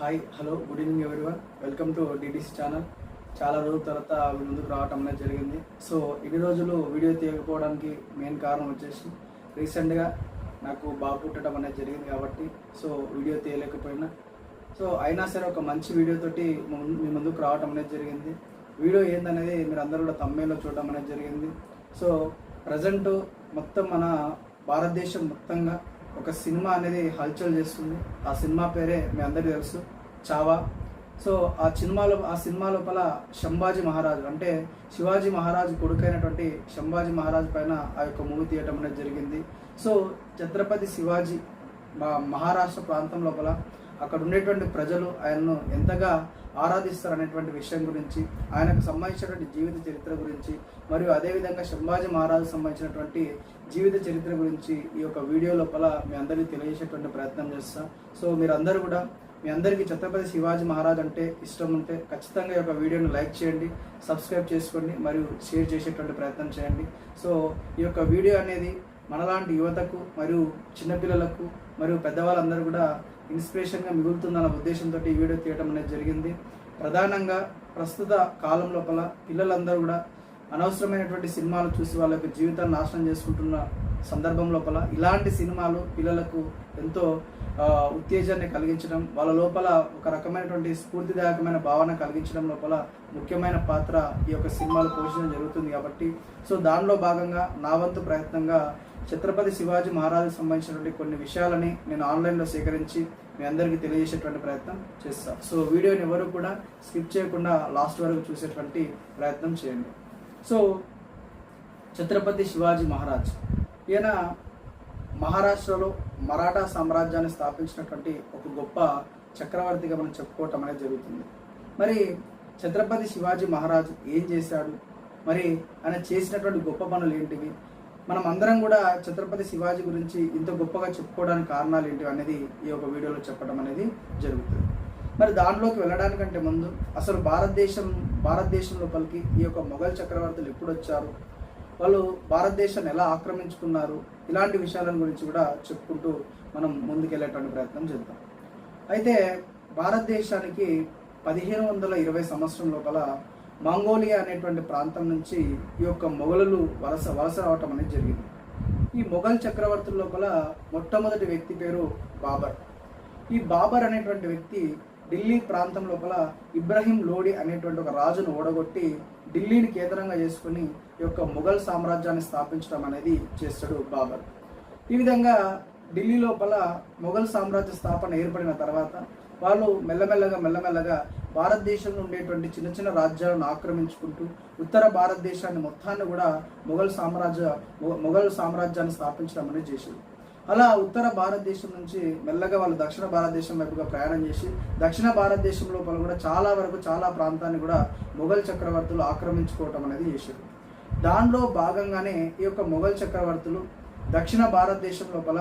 Hi hello good evening everyone welcome to DDC channel చాలా రోజుల తర్వాత మీ ముందుకు రావటం అనేది జరిగింది. సో ఇన్ని రోజులు వీడియో తీయకపోవడానికి మెయిన్ కారణం వచ్చేసి రీసెంట్గా నాకు బాబు పుట్టడం అనేది జరిగింది కాబట్టి సో వీడియో తీయలేకపోయినా. సో అయినా సరే ఒక మంచి వీడియోతోటి మీ ముందుకు రావటం అనేది జరిగింది. వీడియో ఏందనేది మీరు అందరూ కూడా తమ్మేలో చూడటం అనేది జరిగింది. సో ప్రజెంట్ మొత్తం మన భారతదేశం మొత్తంగా ఒక సినిమా అనేది హల్చల్ చేస్తుంది. ఆ సినిమా పేరే మీ అందరికీ తెలుసు చావా. సో ఆ సినిమాలో ఆ సినిమా లోపల శంభాజీ మహారాజు అంటే శివాజీ మహారాజు కొడుకైనటువంటి శంభాజీ మహారాజు పైన ఆ యొక్క మూవీ తీయటం అనేది జరిగింది. సో ఛత్రపతి శివాజీ మా మహారాష్ట్ర ప్రాంతం లోపల అక్కడ ఉండేటువంటి ప్రజలు ఆయనను ఎంతగా ఆరాధిస్తారు అనేటువంటి విషయం గురించి ఆయనకు సంబంధించినటువంటి జీవిత చరిత్ర గురించి మరియు అదేవిధంగా శంభాజీ మహారాజు సంబంధించినటువంటి జీవిత చరిత్ర గురించి ఈ యొక్క వీడియో లోపల మీ అందరికీ తెలియజేసేటువంటి ప్రయత్నం చేస్తాం. సో మీరందరూ కూడా మీ అందరికీ ఛత్రపతి శివాజీ మహారాజ్ అంటే ఇష్టం ఉంటే ఖచ్చితంగా ఈ యొక్క వీడియోని లైక్ చేయండి సబ్స్క్రైబ్ చేసుకోండి మరియు షేర్ చేసేటువంటి ప్రయత్నం చేయండి. సో ఈ యొక్క వీడియో అనేది మనలాంటి యువతకు మరియు చిన్నపిల్లలకు మరియు పెద్దవాళ్ళందరూ కూడా ఇన్స్పిరేషన్గా మిగులుతుందన్న ఉద్దేశంతో ఈ వీడియో తీయడం అనేది జరిగింది. ప్రధానంగా ప్రస్తుత కాలం లోపల పిల్లలందరూ కూడా అనవసరమైనటువంటి సినిమాలు చూసి వాళ్ళ యొక్క జీవితాన్ని నాశనం చేసుకుంటున్న సందర్భం లోపల ఇలాంటి సినిమాలు పిల్లలకు ఎంతో ఉత్తేజాన్ని కలిగించడం వాళ్ళ లోపల ఒక రకమైనటువంటి స్ఫూర్తిదాయకమైన భావన కలిగించడం లోపల ముఖ్యమైన పాత్ర ఈ యొక్క సినిమాలు పోషించడం జరుగుతుంది కాబట్టి సో దానిలో భాగంగా నా వంతు ప్రయత్నంగా ఛత్రపతి శివాజీ మహారాజుకు సంబంధించినటువంటి కొన్ని విషయాలని నేను ఆన్లైన్లో సేకరించి మీ అందరికీ తెలియజేసేటువంటి ప్రయత్నం చేస్తాను సో వీడియోని ఎవరు కూడా స్కిప్ చేయకుండా లాస్ట్ వరకు చూసేటువంటి ప్రయత్నం చేయండి. సో ఛత్రపతి శివాజీ మహారాజ్. ఈయన మహారాష్ట్రలో మరాఠా సామ్రాజ్యాన్ని స్థాపించినటువంటి ఒక గొప్ప చక్రవర్తిగా మనం చెప్పుకోవటం అనేది జరుగుతుంది. మరి ఛత్రపతి శివాజీ మహారాజ్ ఏం చేశాడు? మరి ఆయన చేసినటువంటి గొప్ప పనులు ఏంటివి? మనం అందరం కూడా ఛత్రపతి శివాజీ గురించి ఇంత గొప్పగా చెప్పుకోవడానికి కారణాలు ఏంటివి అనేది ఈ యొక్క వీడియోలో చెప్పడం అనేది జరుగుతుంది. మరి దానిలోకి వెళ్ళడానికంటే ముందు అసలు భారతదేశం భారతదేశం లోపలికి ఈ యొక్క మొఘల్ చక్రవర్తులు ఎప్పుడు వచ్చారు? వాళ్ళు భారతదేశాన్ని ఎలా ఆక్రమించుకున్నారు? ఇలాంటి విషయాల గురించి కూడా చెప్పుకుంటూ మనం ముందుకెళ్ళేటువంటి ప్రయత్నం చేద్దాం. అయితే భారతదేశానికి పదిహేను వందల ఇరవై సంవత్సరం లోపల మంగోలియా అనేటువంటి ప్రాంతం నుంచి ఈ యొక్క మొఘలులు వలస వలస రావటం అనేది జరిగింది. ఈ మొఘల్ చక్రవర్తుల లోపల మొట్టమొదటి వ్యక్తి పేరు బాబర్. ఈ బాబర్ అనేటువంటి వ్యక్తి ఢిల్లీ ప్రాంతం లోపల ఇబ్రహీం లోడి అనేటువంటి ఒక రాజును ఓడగొట్టి ఢిల్లీని కేంద్రంగా చేసుకుని ఈ యొక్క మొఘల్ సామ్రాజ్యాన్ని స్థాపించడం అనేది చేస్తాడు బాబర్. ఈ విధంగా ఢిల్లీ లోపల మొఘల్ సామ్రాజ్య స్థాపన ఏర్పడిన తర్వాత వాళ్ళు మెల్లమెల్లగా మెల్లమెల్లగా భారతదేశంలో ఉండేటువంటి చిన్న చిన్న రాజ్యాలను ఆక్రమించుకుంటూ ఉత్తర భారతదేశాన్ని మొత్తాన్ని కూడా మొఘల్ సామ్రాజ్య మొ- మొఘల్ సామ్రాజ్యాన్ని స్థాపించడం అనేది చేసింది అలా ఉత్తర భారతదేశం నుంచి మెల్లగా వాళ్ళు దక్షిణ భారతదేశం వైపుగా ప్రయాణం చేసి దక్షిణ భారతదేశం లోపల కూడా చాలా వరకు చాలా ప్రాంతాన్ని కూడా మొఘల్ చక్రవర్తులు ఆక్రమించుకోవటం అనేది చేశారు. దానిలో భాగంగానే ఈ యొక్క మొఘల్ చక్రవర్తులు దక్షిణ భారతదేశం లోపల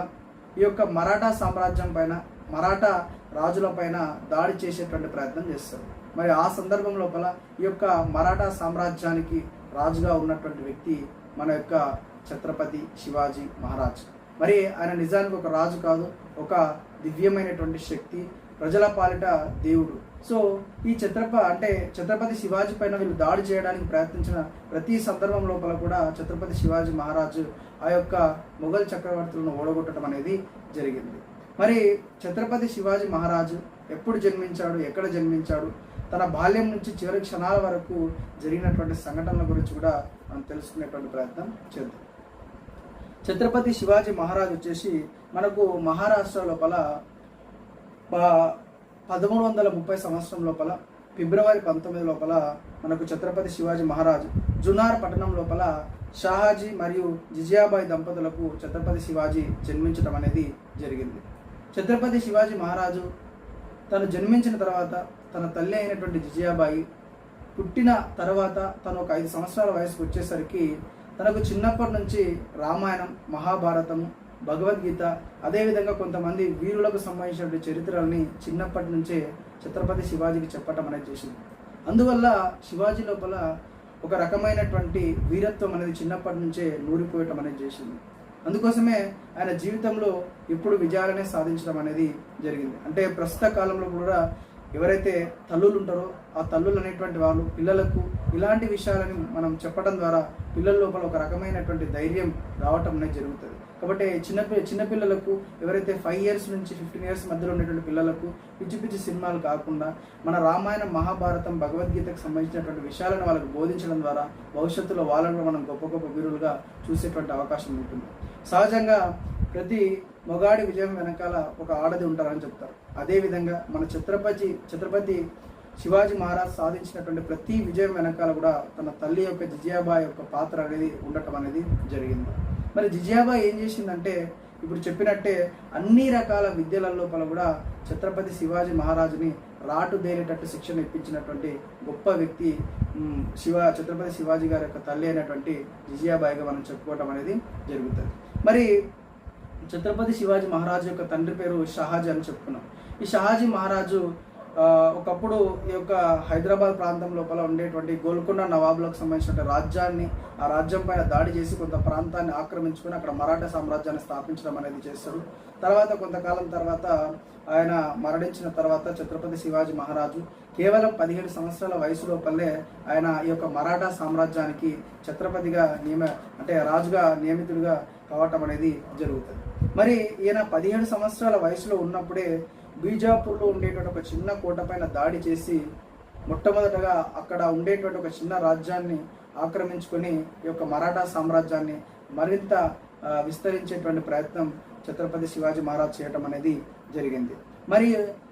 ఈ యొక్క మరాఠా సామ్రాజ్యం పైన మరాఠా రాజుల పైన దాడి చేసేటువంటి ప్రయత్నం చేస్తారు. మరి ఆ సందర్భం లోపల ఈ యొక్క మరాఠా సామ్రాజ్యానికి రాజుగా ఉన్నటువంటి వ్యక్తి మన యొక్క ఛత్రపతి శివాజీ మహారాజ్. మరి ఆయన నిజానికి ఒక రాజు కాదు ఒక దివ్యమైనటువంటి శక్తి ప్రజల పాలిట దేవుడు. సో ఈ ఛత్రప అంటే ఛత్రపతి శివాజీ పైన వీళ్ళు దాడి చేయడానికి ప్రయత్నించిన ప్రతి సందర్భం లోపల కూడా ఛత్రపతి శివాజీ మహారాజు ఆ యొక్క మొఘల్ చక్రవర్తులను ఓడగొట్టడం అనేది జరిగింది. మరి ఛత్రపతి శివాజీ మహారాజు ఎప్పుడు జన్మించాడు ఎక్కడ జన్మించాడు? తన బాల్యం నుంచి చివరి క్షణాల వరకు జరిగినటువంటి సంఘటనల గురించి కూడా మనం తెలుసుకునేటువంటి ప్రయత్నం చేద్దాం. ఛత్రపతి శివాజీ మహారాజ్ వచ్చేసి మనకు మహారాష్ట్ర లోపల పదమూడు వందల ముప్పై సంవత్సరం లోపల ఫిబ్రవరి పంతొమ్మిది లోపల మనకు ఛత్రపతి శివాజీ మహారాజ్ జునార్ పట్టణం లోపల షాహాజీ మరియు జిజియాబాయి దంపతులకు ఛత్రపతి శివాజీ జన్మించడం అనేది జరిగింది. ఛత్రపతి శివాజీ మహారాజు తను జన్మించిన తర్వాత తన తల్లి అయినటువంటి జిజియాబాయి పుట్టిన తర్వాత తను ఒక ఐదు సంవత్సరాల వయసుకు వచ్చేసరికి తనకు చిన్నప్పటి నుంచి రామాయణం మహాభారతము భగవద్గీత అదేవిధంగా కొంతమంది వీరులకు సంబంధించినటువంటి చరిత్రల్ని చిన్నప్పటి నుంచే ఛత్రపతి శివాజీకి చెప్పటం అనేది చేసింది. అందువల్ల శివాజీ లోపల ఒక రకమైనటువంటి వీరత్వం అనేది చిన్నప్పటి నుంచే నూరిపోయటం అనేది చేసింది. అందుకోసమే ఆయన జీవితంలో ఎప్పుడు విజయాలనే సాధించడం అనేది జరిగింది. అంటే ప్రస్తుత కాలంలో కూడా ఎవరైతే తల్లులు ఉంటారో ఆ తల్లులు అనేటువంటి వాళ్ళు పిల్లలకు ఇలాంటి విషయాలని మనం చెప్పడం ద్వారా పిల్లల లోపల ఒక రకమైనటువంటి ధైర్యం రావటం అనేది జరుగుతుంది. కాబట్టి చిన్న చిన్నపిల్లలకు ఎవరైతే ఫైవ్ ఇయర్స్ నుంచి ఫిఫ్టీన్ ఇయర్స్ మధ్యలో ఉన్నటువంటి పిల్లలకు పిచ్చి పిచ్చి సినిమాలు కాకుండా మన రామాయణం మహాభారతం భగవద్గీతకు సంబంధించినటువంటి విషయాలను వాళ్ళకు బోధించడం ద్వారా భవిష్యత్తులో వాళ్ళను మనం గొప్ప గొప్ప వీరులుగా చూసేటువంటి అవకాశం ఉంటుంది. సహజంగా ప్రతి మొగాడి విజయం వెనకాల ఒక ఆడది ఉంటారని చెప్తారు. అదేవిధంగా మన ఛత్రపతి ఛత్రపతి శివాజీ మహారాజ్ సాధించినటువంటి ప్రతి విజయం వెనకాల కూడా తన తల్లి యొక్క జిజియాబాయ్ యొక్క పాత్ర అనేది ఉండటం అనేది జరిగింది. మరి జిజియాబాయ్ ఏం చేసిందంటే ఇప్పుడు చెప్పినట్టే అన్ని రకాల విద్యల లోపల కూడా ఛత్రపతి శివాజీ మహారాజుని రాటుదేరేటట్టు శిక్షణ ఇప్పించినటువంటి గొప్ప వ్యక్తి శివ ఛత్రపతి శివాజీ గారి యొక్క తల్లి అయినటువంటి జిజియాబాయిగా మనం చెప్పుకోవటం అనేది జరుగుతుంది. మరి ఛత్రపతి శివాజీ మహారాజు యొక్క తండ్రి పేరు షహాజీ అని చెప్పుకున్నాం. ఈ షహాజీ మహారాజు ఒకప్పుడు ఈ యొక్క హైదరాబాద్ ప్రాంతం లోపల ఉండేటువంటి గోల్కొండ నవాబులకు సంబంధించిన రాజ్యాన్ని ఆ రాజ్యం పైన దాడి చేసి కొంత ప్రాంతాన్ని ఆక్రమించుకొని అక్కడ మరాఠా సామ్రాజ్యాన్ని స్థాపించడం అనేది చేస్తారు తర్వాత కొంతకాలం తర్వాత ఆయన మరణించిన తర్వాత ఛత్రపతి శివాజీ మహారాజు కేవలం పదిహేడు సంవత్సరాల వయసు లోపలే ఆయన ఈ యొక్క మరాఠా సామ్రాజ్యానికి ఛత్రపతిగా నియమ అంటే రాజుగా నియమితుడిగా కావటం అనేది జరుగుతుంది. మరి ఈయన పదిహేడు సంవత్సరాల వయసులో ఉన్నప్పుడే బీజాపూర్లో ఉండేటువంటి ఒక చిన్న కోట పైన దాడి చేసి మొట్టమొదటగా అక్కడ ఉండేటువంటి ఒక చిన్న రాజ్యాన్ని ఆక్రమించుకొని ఈ యొక్క మరాఠా సామ్రాజ్యాన్ని మరింత విస్తరించేటువంటి ప్రయత్నం ఛత్రపతి శివాజీ మహారాజ్ చేయటం అనేది జరిగింది. మరి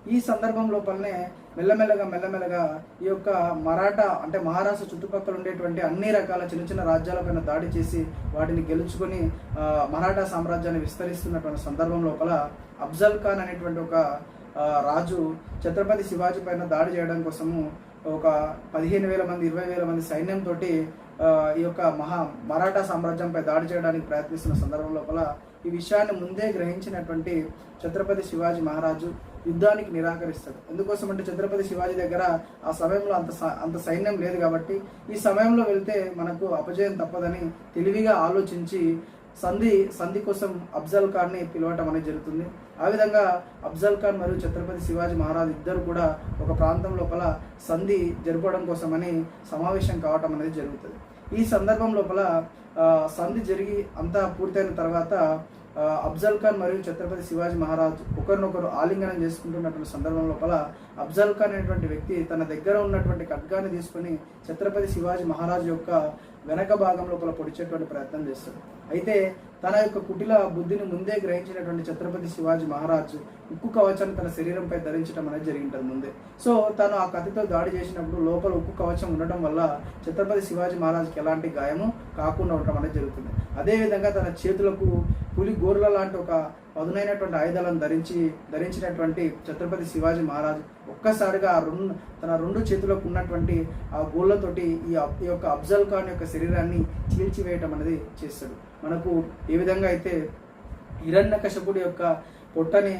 ఈ సందర్భం లోపలనే మెల్లమెల్లగా మెల్లమెల్లగా ఈ యొక్క మరాఠా అంటే మహారాష్ట్ర చుట్టుపక్కల ఉండేటువంటి అన్ని రకాల చిన్న చిన్న రాజ్యాలపైన దాడి చేసి వాటిని గెలుచుకొని మరాఠా సామ్రాజ్యాన్ని విస్తరిస్తున్నటువంటి సందర్భం లోపల అఫ్జల్ ఖాన్ అనేటువంటి ఒక రాజు ఛత్రపతి శివాజీ పైన దాడి చేయడం కోసము ఒక పదిహేను వేల మంది ఇరవై వేల మంది సైన్యంతో ఈ యొక్క మహా మరాఠా సామ్రాజ్యంపై దాడి చేయడానికి ప్రయత్నిస్తున్న సందర్భం లోపల ఈ విషయాన్ని ముందే గ్రహించినటువంటి ఛత్రపతి శివాజీ మహారాజు యుద్ధానికి నిరాకరిస్తాడు. ఎందుకోసం అంటే ఛత్రపతి శివాజీ దగ్గర ఆ సమయంలో అంత అంత సైన్యం లేదు కాబట్టి ఈ సమయంలో వెళ్తే మనకు అపజయం తప్పదని తెలివిగా ఆలోచించి సంధి సంధి కోసం అఫ్జల్ ఖాన్ని పిలవటం అనేది జరుగుతుంది. ఆ విధంగా అఫ్జల్ ఖాన్ మరియు ఛత్రపతి శివాజీ మహారాజ్ ఇద్దరు కూడా ఒక ప్రాంతం లోపల సంధి జరపడం కోసమని సమావేశం కావటం అనేది జరుగుతుంది. ఈ సందర్భం లోపల సంధి జరిగి అంతా పూర్తయిన తర్వాత అఫ్జల్ ఖాన్ మరియు ఛత్రపతి శివాజీ మహారాజ్ ఒకరినొకరు ఆలింగనం చేసుకుంటున్నటువంటి సందర్భం లోపల అఫ్జల్ ఖాన్ అనేటువంటి వ్యక్తి తన దగ్గర ఉన్నటువంటి ఖడ్గాన్ని తీసుకొని ఛత్రపతి శివాజీ మహారాజ్ యొక్క వెనక భాగం లోపల పొడిచేటువంటి ప్రయత్నం చేస్తాడు. అయితే తన యొక్క కుటిల బుద్ధిని ముందే గ్రహించినటువంటి ఛత్రపతి శివాజీ మహారాజ్ ఉక్కు కవచాన్ని తన శరీరంపై ధరించడం అనేది జరిగింటుంది ముందే. సో తను ఆ కత్తితో దాడి చేసినప్పుడు లోపల ఉక్కు కవచం ఉండటం వల్ల ఛత్రపతి శివాజీ మహారాజ్కి ఎలాంటి గాయము కాకుండా ఉండటం అనేది జరుగుతుంది. అదేవిధంగా తన చేతులకు పులి గోర్ల లాంటి ఒక పదునైనటువంటి ఆయుధాలను ధరించి ధరించినటువంటి ఛత్రపతి శివాజీ మహారాజ్ ఒక్కసారిగా ఆ రెండు తన రెండు చేతులకు ఉన్నటువంటి ఆ గోళ్ళతోటి ఈ ఈ యొక్క అఫ్జల్ ఖాన్ యొక్క శరీరాన్ని చీల్చివేయటం అనేది చేస్తాడు. మనకు ఏ విధంగా అయితే హిరణ్యకశపుడి యొక్క పొట్టని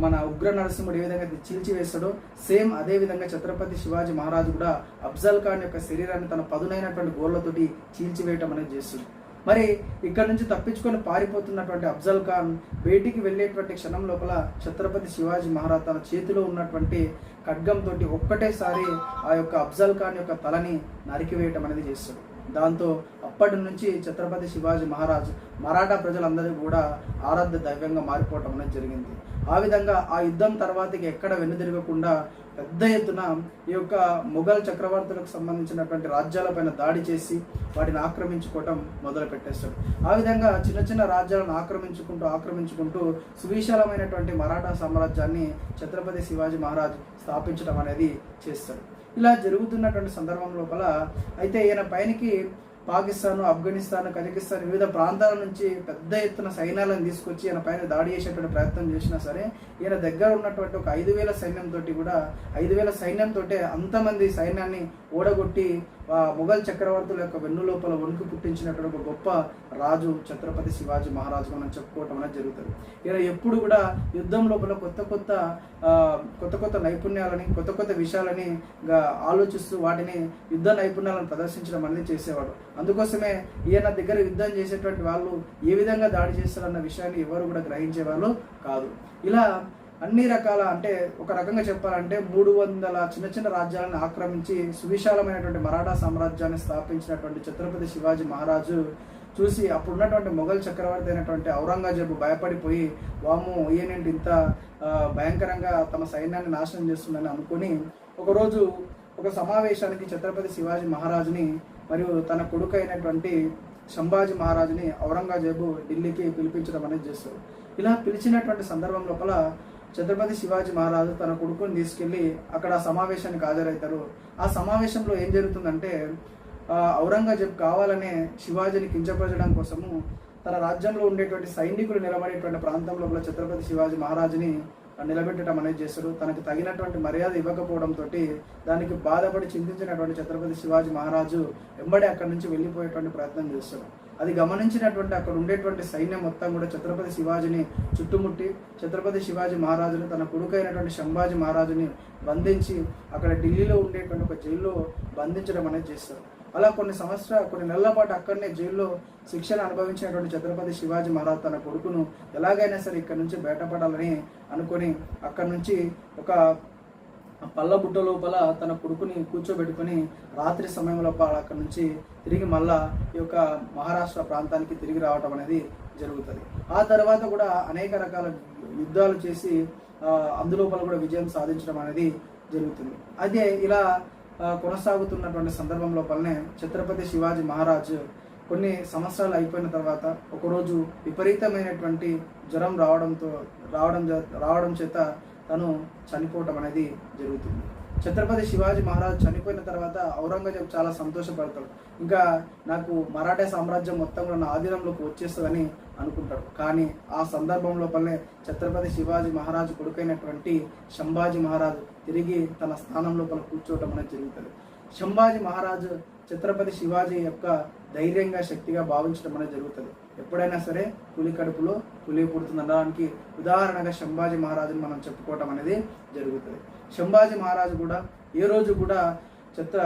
మన ఉగ్ర నరసింహుడు ఏ విధంగా అయితే చీల్చివేస్తాడో సేమ్ అదే విధంగా ఛత్రపతి శివాజీ మహారాజు కూడా అఫ్జల్ ఖాన్ యొక్క శరీరాన్ని తన పదునైనటువంటి గోళ్ళతోటి చీల్చివేయటం అనేది చేస్తుంది మరి ఇక్కడ నుంచి తప్పించుకొని పారిపోతున్నటువంటి అఫ్జల్ ఖాన్ బయటికి వెళ్ళేటువంటి క్షణం లోపల ఛత్రపతి శివాజీ మహారాజ్ తన చేతిలో ఉన్నటువంటి ఖడ్గంతో ఒక్కటేసారి ఆ యొక్క అఫ్జల్ ఖాన్ యొక్క తలని నరికివేయటం అనేది చేస్తాడు దాంతో అప్పటి నుంచి ఛత్రపతి శివాజీ మహారాజ్ మరాఠా ప్రజలందరూ కూడా ఆరాధ్య దైవంగా మారిపోవటం అనేది జరిగింది. ఆ విధంగా ఆ యుద్ధం తర్వాతకి ఎక్కడ వెనుదిరగకుండా పెద్ద ఎత్తున ఈ యొక్క మొఘల్ చక్రవర్తులకు సంబంధించినటువంటి రాజ్యాలపైన దాడి చేసి వాటిని ఆక్రమించుకోవటం మొదలు పెట్టేస్తాడు ఆ విధంగా చిన్న చిన్న రాజ్యాలను ఆక్రమించుకుంటూ ఆక్రమించుకుంటూ సువిశాలమైనటువంటి మరాఠా సామ్రాజ్యాన్ని ఛత్రపతి శివాజీ మహారాజ్ స్థాపించడం అనేది చేస్తాడు. ఇలా జరుగుతున్నటువంటి సందర్భం లోపల అయితే ఈయన పైనకి పాకిస్తాన్ ఆఫ్ఘనిస్తాన్ కజకిస్తాన్ వివిధ ప్రాంతాల నుంచి పెద్ద ఎత్తున సైన్యాలను తీసుకొచ్చి ఈయన పైన దాడి చేసేటువంటి ప్రయత్నం చేసినా సరే ఈయన దగ్గర ఉన్నటువంటి ఒక ఐదు వేల సైన్యంతో కూడా ఐదు వేల సైన్యంతో అంతమంది సైన్యాన్ని ఓడగొట్టి మొఘల్ చక్రవర్తుల యొక్క వెన్ను లోపల వణుకు పుట్టించినటువంటి ఒక గొప్ప రాజు ఛత్రపతి శివాజీ మహారాజు మనం చెప్పుకోవటం అనేది జరుగుతుంది. ఇలా ఎప్పుడు కూడా యుద్ధం లోపల కొత్త కొత్త కొత్త కొత్త నైపుణ్యాలని కొత్త కొత్త విషయాలని ఆలోచిస్తూ వాటిని యుద్ధ నైపుణ్యాలను ప్రదర్శించడం అనేది చేసేవాడు. అందుకోసమే ఈయన దగ్గర యుద్ధం చేసేటువంటి వాళ్ళు ఏ విధంగా దాడి చేస్తారన్న విషయాన్ని ఎవరు కూడా గ్రహించే వాళ్ళు కాదు. ఇలా అన్ని రకాల అంటే ఒక రకంగా చెప్పాలంటే మూడు వందల చిన్న చిన్న రాజ్యాలను ఆక్రమించి సువిశాలమైనటువంటి మరాఠా సామ్రాజ్యాన్ని స్థాపించినటువంటి ఛత్రపతి శివాజీ మహారాజు చూసి అప్పుడున్నటువంటి మొఘల్ చక్రవర్తి అయినటువంటి ఔరంగజేబు భయపడిపోయి వాము ఈయనేంటి ఇంత భయంకరంగా తమ సైన్యాన్ని నాశనం చేస్తుందని అనుకుని ఒకరోజు ఒక సమావేశానికి ఛత్రపతి శివాజీ మహారాజుని మరియు తన కొడుకు అయినటువంటి సంభాజీ మహారాజుని ఔరంగజేబు ఢిల్లీకి పిలిపించడం అనేది చేస్తారు ఇలా పిలిచినటువంటి సందర్భం లోపల ఛత్రపతి శివాజీ మహారాజు తన కొడుకుని తీసుకెళ్ళి అక్కడ సమావేశానికి హాజరవుతారు. ఆ సమావేశంలో ఏం జరుగుతుందంటే ఔరంగజేబ్ కావాలనే శివాజీని కించపరచడం కోసము తన రాజ్యంలో ఉండేటువంటి సైనికులు నిలబడేటువంటి ప్రాంతం లోపల ఛత్రపతి శివాజీ మహారాజుని నిలబెట్టడం అనేది చేస్తారు తనకు తగినటువంటి మర్యాద ఇవ్వకపోవడంతో దానికి బాధపడి చింతించినటువంటి ఛత్రపతి శివాజీ మహారాజు వెంబడి అక్కడి నుంచి వెళ్ళిపోయేటువంటి ప్రయత్నం చేస్తారు అది గమనించినటువంటి అక్కడ ఉండేటువంటి సైన్యం మొత్తం కూడా ఛత్రపతి శివాజీని చుట్టుముట్టి ఛత్రపతి శివాజీ మహారాజుని తన కొడుకైనటువంటి శంభాజీ మహారాజుని బంధించి అక్కడ ఢిల్లీలో ఉండేటువంటి ఒక జైల్లో బంధించడం అనేది చేస్తారు. అలా కొన్ని సంవత్సరాలు కొన్ని నెలల పాటు అక్కడనే జైల్లో శిక్షణ అనుభవించినటువంటి ఛత్రపతి శివాజీ మహారాజ్ తన కొడుకును ఎలాగైనా సరే ఇక్కడ నుంచి బయటపడాలని అనుకొని అక్కడ నుంచి ఒక పళ్ళ బుట్ట లోపల తన కొడుకుని కూర్చోబెట్టుకుని రాత్రి సమయంలో లోపల అక్కడ నుంచి తిరిగి మళ్ళా ఈ యొక్క మహారాష్ట్ర ప్రాంతానికి తిరిగి రావటం అనేది జరుగుతుంది. ఆ తర్వాత కూడా అనేక రకాల యుద్ధాలు చేసి అందులోపల కూడా విజయం సాధించడం అనేది జరుగుతుంది. అదే ఇలా కొనసాగుతున్నటువంటి సందర్భం లోపలనే ఛత్రపతి శివాజీ మహారాజ్ కొన్ని సంవత్సరాలు అయిపోయిన తర్వాత ఒకరోజు విపరీతమైనటువంటి జ్వరం రావడంతో రావడం జ- రావడం చేత తను చనిపోవటం అనేది జరుగుతుంది. ఛత్రపతి శివాజీ మహారాజ్ చనిపోయిన తర్వాత ఔరంగజేబ్ చాలా సంతోషపడతాడు. ఇంకా నాకు మరాఠా సామ్రాజ్యం మొత్తం కూడా నా ఆధీనంలోకి వచ్చేస్తుందని అనుకుంటాడు. కానీ ఆ సందర్భం లోపలనే ఛత్రపతి శివాజీ మహారాజు కొడుకైనటువంటి శంభాజీ మహారాజు తిరిగి తన స్థానం లోపల కూర్చోవటం అనేది జరుగుతుంది. శంభాజీ మహారాజు ఛత్రపతి శివాజీ యొక్క ధైర్యంగా శక్తిగా భావించడం అనేది జరుగుతుంది. ఎప్పుడైనా సరే పులి కడుపులో పులి పుడుతుంది అనడానికి ఉదాహరణగా శంభాజీ మహారాజుని మనం చెప్పుకోవటం అనేది జరుగుతుంది. శంభాజీ మహారాజు కూడా ఏ రోజు కూడా ఛత్ర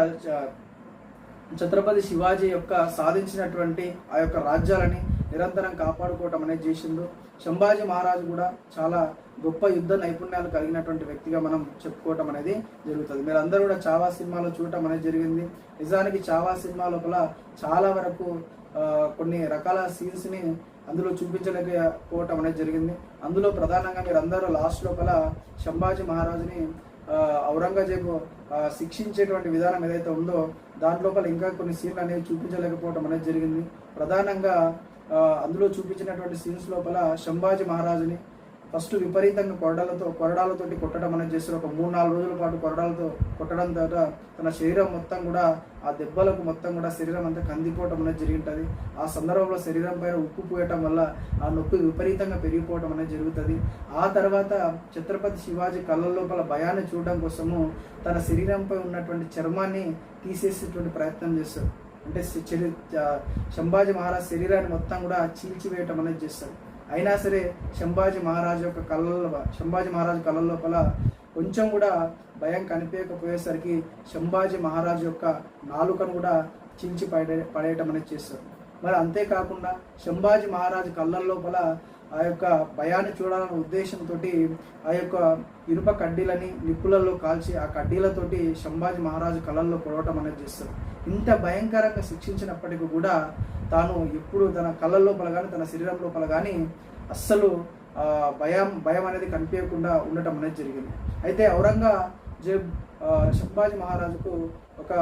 ఛత్రపతి శివాజీ యొక్క సాధించినటువంటి ఆ యొక్క రాజ్యాలని నిరంతరం కాపాడుకోవటం అనేది చేసిండు. శంభాజీ మహారాజు కూడా చాలా గొప్ప యుద్ధ నైపుణ్యాలు కలిగినటువంటి వ్యక్తిగా మనం చెప్పుకోవటం అనేది జరుగుతుంది. మీరు అందరూ కూడా చావా సినిమాలో చూడటం అనేది జరిగింది. నిజానికి చావా సినిమా లోపల చాలా వరకు కొన్ని రకాల సీన్స్ని అందులో చూపించలేకపోవటం అనేది జరిగింది. అందులో ప్రధానంగా మీరు అందరూ లాస్ట్ లోపల శంభాజీ మహారాజుని ఔరంగజేబు శిక్షించేటువంటి విధానం ఏదైతే ఉందో దాంట్లోపల ఇంకా కొన్ని సీన్లు అనేవి చూపించలేకపోవటం అనేది జరిగింది. ప్రధానంగా అందులో చూపించినటువంటి సీన్స్ లోపల శంభాజీ మహారాజుని ఫస్ట్ విపరీతంగా కొరడాలతో కొరడాలతోటి కొట్టడం అనేది చేస్తారు. ఒక మూడు నాలుగు రోజుల పాటు కొరడాలతో కొట్టడం ద్వారా తన శరీరం మొత్తం కూడా ఆ దెబ్బలకు మొత్తం కూడా శరీరం అంతా కందిపోవటం అనేది జరిగి ఉంటుంది ఆ సందర్భంలో శరీరం పైన ఉప్పు పోయటం వల్ల ఆ నొప్పి విపరీతంగా పెరిగిపోవటం అనేది జరుగుతుంది. ఆ తర్వాత ఛత్రపతి శివాజీ కళ్ళ లోపల భయాన్ని చూడడం కోసము తన శరీరంపై ఉన్నటువంటి చర్మాన్ని తీసేసేటువంటి ప్రయత్నం చేస్తారు. అంటే శ- శంభాజీ మహారాజ్ శరీరాన్ని మొత్తం కూడా చీల్చివేయటం అనేది చేస్తారు అయినా సరే శంభాజీ మహారాజు యొక్క కళ్ళ శంభాజీ మహారాజు కళ్ళ లోపల కొంచెం కూడా భయం కనిపించకపోయేసరికి శంభాజీ మహారాజు యొక్క నాలుకను కూడా చించి పడే పడేయటం అనేది చేస్తారు మరి అంతేకాకుండా శంభాజీ మహారాజు కళ్ళ లోపల ఆ యొక్క భయాన్ని చూడాలన్న ఉద్దేశంతో ఆ యొక్క ఇనుప కడ్డీలని నిప్పులలో కాల్చి ఆ కడ్డీలతోటి శంభాజీ మహారాజు కళ్ళల్లో పొడవటం అనేది చేస్తారు ఇంత భయంకరంగా శిక్షించినప్పటికీ కూడా తాను ఎప్పుడు తన కళ్ళ లోపల కానీ తన శరీరం లోపల కానీ అస్సలు భయం భయం అనేది కనిపించకుండా ఉండటం అనేది జరిగింది. అయితే ఔరంగజేబ్ ఆ, శంభాజీ మహారాజుకు ఒక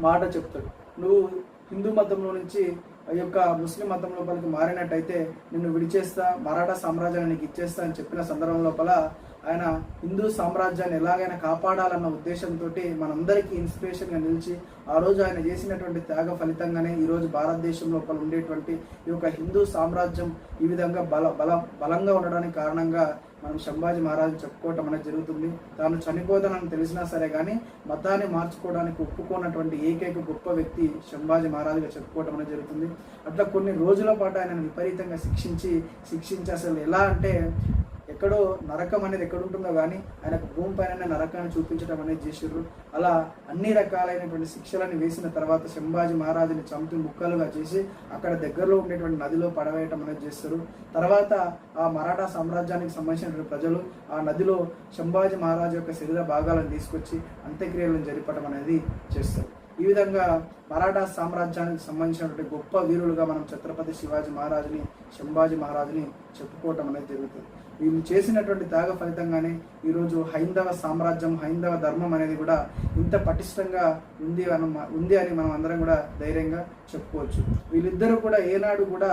మాట చెప్తాడు. నువ్వు హిందూ మతంలో నుంచి ఆ యొక్క ముస్లిం మతం లోపలికి మారినట్టయితే నిన్ను విడిచేస్తా మరాఠా సామ్రాజ్యాన్ని నీకు ఇచ్చేస్తా అని చెప్పిన సందర్భం లోపల ఆయన హిందూ సామ్రాజ్యాన్ని ఎలాగైనా కాపాడాలన్న ఉద్దేశంతో మనందరికీ ఇన్స్పిరేషన్గా నిలిచి ఆ రోజు ఆయన చేసినటువంటి త్యాగ ఫలితంగానే ఈ రోజు భారతదేశం లోపల ఉండేటువంటి ఈ యొక్క హిందూ సామ్రాజ్యం ఈ విధంగా బల బల బలంగా ఉండడానికి కారణంగా మనం శంభాజీ మహారాజు చెప్పుకోవటం అనేది జరుగుతుంది. తాను చనిపోతానని తెలిసినా సరే కానీ మతాన్ని మార్చుకోవడానికి ఒప్పుకోనటువంటి ఏకైక గొప్ప వ్యక్తి శంభాజీ మహారాజుగా చెప్పుకోవటం అనేది జరుగుతుంది. అట్లా కొన్ని రోజుల పాటు ఆయనను విపరీతంగా శిక్షించి శిక్షించి అసలు ఎలా అంటే ఎక్కడో నరకం అనేది ఎక్కడ ఉంటుందో కానీ ఆయనకు భూమి పైన నరకాన్ని చూపించడం అనేది చేసిర్రు. అలా అన్ని రకాలైనటువంటి శిక్షలను వేసిన తర్వాత శంభాజీ మహారాజుని చంపి ముక్కలుగా చేసి అక్కడ దగ్గరలో ఉండేటువంటి నదిలో పడవేయటం అనేది చేస్తారు. తర్వాత ఆ మరాఠా సామ్రాజ్యానికి సంబంధించినటువంటి ప్రజలు ఆ నదిలో శంభాజీ మహారాజు యొక్క శరీర భాగాలను తీసుకొచ్చి అంత్యక్రియలను జరిపడం అనేది చేస్తారు. ఈ విధంగా మరాఠా సామ్రాజ్యానికి సంబంధించినటువంటి గొప్ప వీరులుగా మనం ఛత్రపతి శివాజీ మహారాజుని శంభాజీ మహారాజుని చెప్పుకోవటం అనేది జరుగుతుంది. వీళ్ళు చేసినటువంటి త్యాగ ఫలితంగానే ఈరోజు హైందవ సామ్రాజ్యం హైందవ ధర్మం అనేది కూడా ఇంత పటిష్టంగా ఉంది అని ఉంది అని మనం అందరం కూడా ధైర్యంగా చెప్పుకోవచ్చు. వీళ్ళిద్దరూ కూడా ఏనాడు కూడా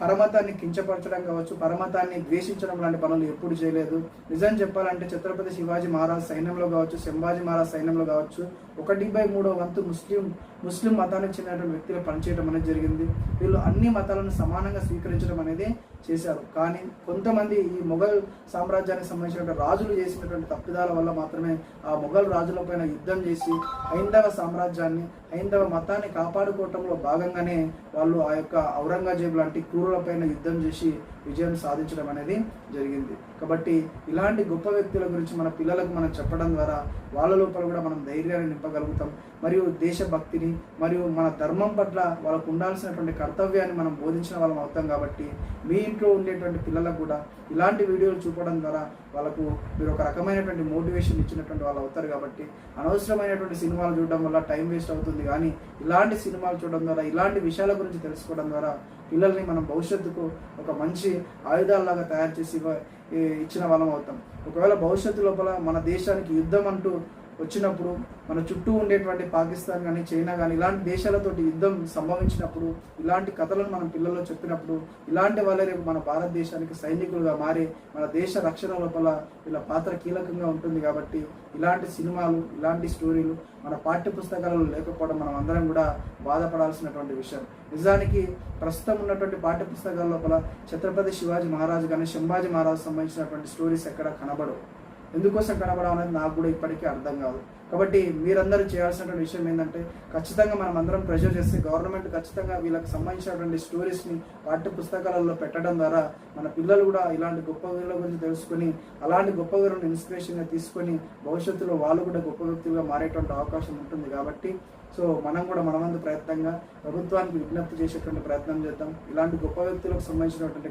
పరమతాన్ని కించపరచడం కావచ్చు పరమతాన్ని ద్వేషించడం లాంటి పనులు ఎప్పుడు చేయలేదు. నిజం చెప్పాలంటే ఛత్రపతి శివాజీ మహారాజ్ సైన్యంలో కావచ్చు శంభాజీ మహారాజ్ సైన్యంలో కావచ్చు ఒకటి బై మూడో వంతు ముస్లిం ముస్లిం మతానికి చెందినటువంటి వ్యక్తులు పనిచేయడం అనేది జరిగింది. వీళ్ళు అన్ని మతాలను సమానంగా స్వీకరించడం అనేది చేశారు. కానీ కొంతమంది ఈ మొఘల్ సామ్రాజ్యానికి సంబంధించినటువంటి రాజులు చేసినటువంటి తప్పిదాల వల్ల మాత్రమే ఆ మొఘల్ రాజులపైన యుద్ధం చేసి హైందవ సామ్రాజ్యాన్ని హైందవ మతాన్ని కాపాడుకోవటంలో భాగంగానే వాళ్ళు ఆ యొక్క ఔరంగజేబు లాంటి క్రూరులపైన యుద్ధం చేసి విజయం సాధించడం అనేది జరిగింది. కాబట్టి ఇలాంటి గొప్ప వ్యక్తుల గురించి మన పిల్లలకు మనం చెప్పడం ద్వారా వాళ్ళ లోపల కూడా మనం ధైర్యాన్ని నింపగలుగుతాం. మరియు దేశభక్తిని మరియు మన ధర్మం పట్ల వాళ్ళకు ఉండాల్సినటువంటి కర్తవ్యాన్ని మనం బోధించిన వాళ్ళం అవుతాం కాబట్టి మీ ఇంట్లో ఉండేటువంటి పిల్లలకు కూడా ఇలాంటి వీడియోలు చూపడం ద్వారా వాళ్ళకు మీరు ఒక రకమైనటువంటి మోటివేషన్ ఇచ్చినటువంటి వాళ్ళు అవుతారు కాబట్టి అనవసరమైనటువంటి సినిమాలు చూడడం వల్ల టైం వేస్ట్ అవుతుంది. కానీ ఇలాంటి సినిమాలు చూడడం ద్వారా ఇలాంటి విషయాల గురించి తెలుసుకోవడం ద్వారా పిల్లల్ని మనం భవిష్యత్తుకు ఒక మంచి ఆయుధాలలాగా తయారు చేసి ఇచ్చిన వాళ్ళం అవుతాం. ఒకవేళ భవిష్యత్తు లోపల మన దేశానికి యుద్ధం అంటూ వచ్చినప్పుడు మన చుట్టూ ఉండేటువంటి పాకిస్తాన్ కానీ చైనా కానీ ఇలాంటి దేశాలతోటి యుద్ధం సంభవించినప్పుడు ఇలాంటి కథలను మనం పిల్లల్లో చెప్పినప్పుడు ఇలాంటి వాళ్ళే రేపు మన భారతదేశానికి సైనికులుగా మారి మన దేశ రక్షణ లోపల వీళ్ళ పాత్ర కీలకంగా ఉంటుంది కాబట్టి ఇలాంటి సినిమాలు ఇలాంటి స్టోరీలు మన పాఠ్య పుస్తకాలలో లేకపోవడం మనం అందరం కూడా బాధపడాల్సినటువంటి విషయం. నిజానికి ప్రస్తుతం ఉన్నటువంటి పాఠ్య పుస్తకాల లోపల ఛత్రపతి శివాజీ మహారాజు కానీ శంభాజీ మహారాజు సంబంధించినటువంటి స్టోరీస్ ఎక్కడ కనబడవు. ఎందుకోసం కనబడడం అనేది నాకు కూడా ఇప్పటికీ అర్థం కాదు. కాబట్టి మీరందరూ చేయాల్సినటువంటి విషయం ఏంటంటే ఖచ్చితంగా మనం అందరం ప్రెషర్ చేస్తే గవర్నమెంట్ ఖచ్చితంగా వీళ్ళకి సంబంధించినటువంటి స్టోరీస్ని పాఠ్య పుస్తకాలలో పెట్టడం ద్వారా మన పిల్లలు కూడా ఇలాంటి గొప్ప వీరుల గురించి తెలుసుకొని అలాంటి గొప్ప వీరులను ఇన్స్పిరేషన్గా తీసుకొని భవిష్యత్తులో వాళ్ళు కూడా గొప్ప వ్యక్తులుగా మారేటువంటి అవకాశం ఉంటుంది కాబట్టి సో మనం కూడా మనమందు ప్రయత్నంగా ప్రభుత్వానికి విజ్ఞప్తి చేసేటువంటి ప్రయత్నం చేద్దాం. ఇలాంటి గొప్ప వ్యక్తులకు సంబంధించినటువంటి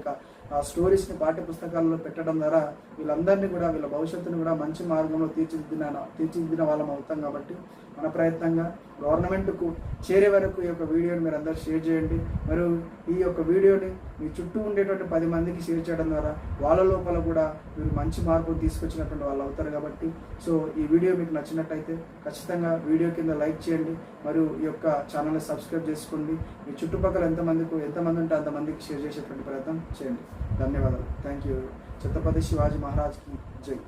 ఆ స్టోరీస్ని పాఠ్య పుస్తకాలలో పెట్టడం ద్వారా వీళ్ళందరినీ కూడా వీళ్ళ భవిష్యత్తును కూడా మంచి మార్గంలో తీర్చిదిద్దిన తీర్చిదిద్దిన వాళ్ళం అవుతాం కాబట్టి మన ప్రయత్నంగా గవర్నమెంట్కు చేరే వరకు ఈ యొక్క వీడియోని మీరు అందరూ షేర్ చేయండి. మరియు ఈ యొక్క వీడియోని మీ చుట్టూ ఉండేటువంటి పది మందికి షేర్ చేయడం ద్వారా వాళ్ళ లోపల కూడా మీరు మంచి మార్పు తీసుకొచ్చినటువంటి వాళ్ళు అవుతారు కాబట్టి. సో ఈ వీడియో మీకు నచ్చినట్టయితే ఖచ్చితంగా వీడియో కింద లైక్ చేయండి. మరియు ఈ యొక్క ఛానల్ని సబ్స్క్రైబ్ చేసుకోండి. మీ చుట్టుపక్కల ఎంతమందికి ఎంతమంది ఉంటే అంతమందికి షేర్ చేసేటువంటి ప్రయత్నం చేయండి. ధన్యవాదాలు. థ్యాంక్ యూ ఛత్రపతి శివాజీ మహారాజ్కి జై.